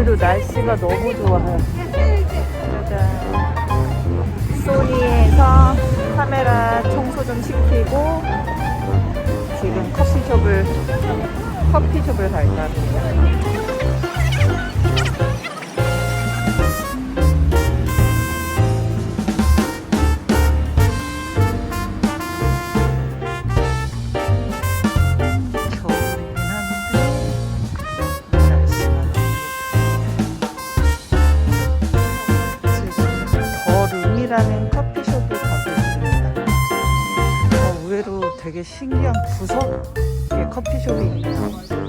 오늘도 날씨가 너무 좋아요. 짜잔. 소니에서 카메라 청소 좀 시키고 지금 커피숍을 커피숍을 갈까 합니다. 더룸이라는 커피숍을 가고 있습니다. 어, 의외로 되게 신기한 구석에 커피숍이 있네요.